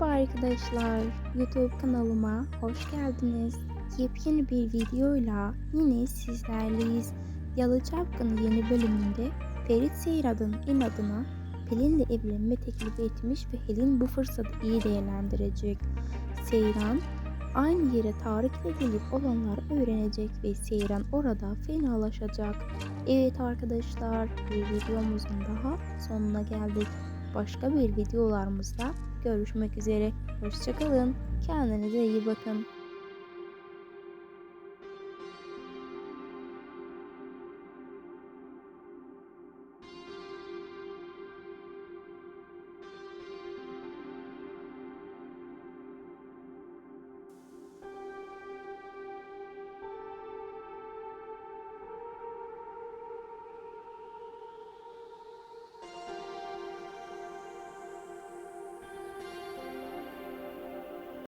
Merhaba arkadaşlar, YouTube kanalıma hoş geldiniz. Yepyeni bir videoyla yine sizlerleyiz. Yalı Çapkını yeni bölümünde Ferit Seyrad'ın inadına Pelin'le evlenme teklif etmiş ve Helin bu fırsatı iyi değerlendirecek. Seyran aynı yere Tarık'la gelip olanları öğrenecek ve Seyran orada fenalaşacak. Evet arkadaşlar, bir videomuzun daha sonuna geldik. Başka bir videolarımızda görüşmek üzere. Hoşçakalın. Kendinize iyi bakın.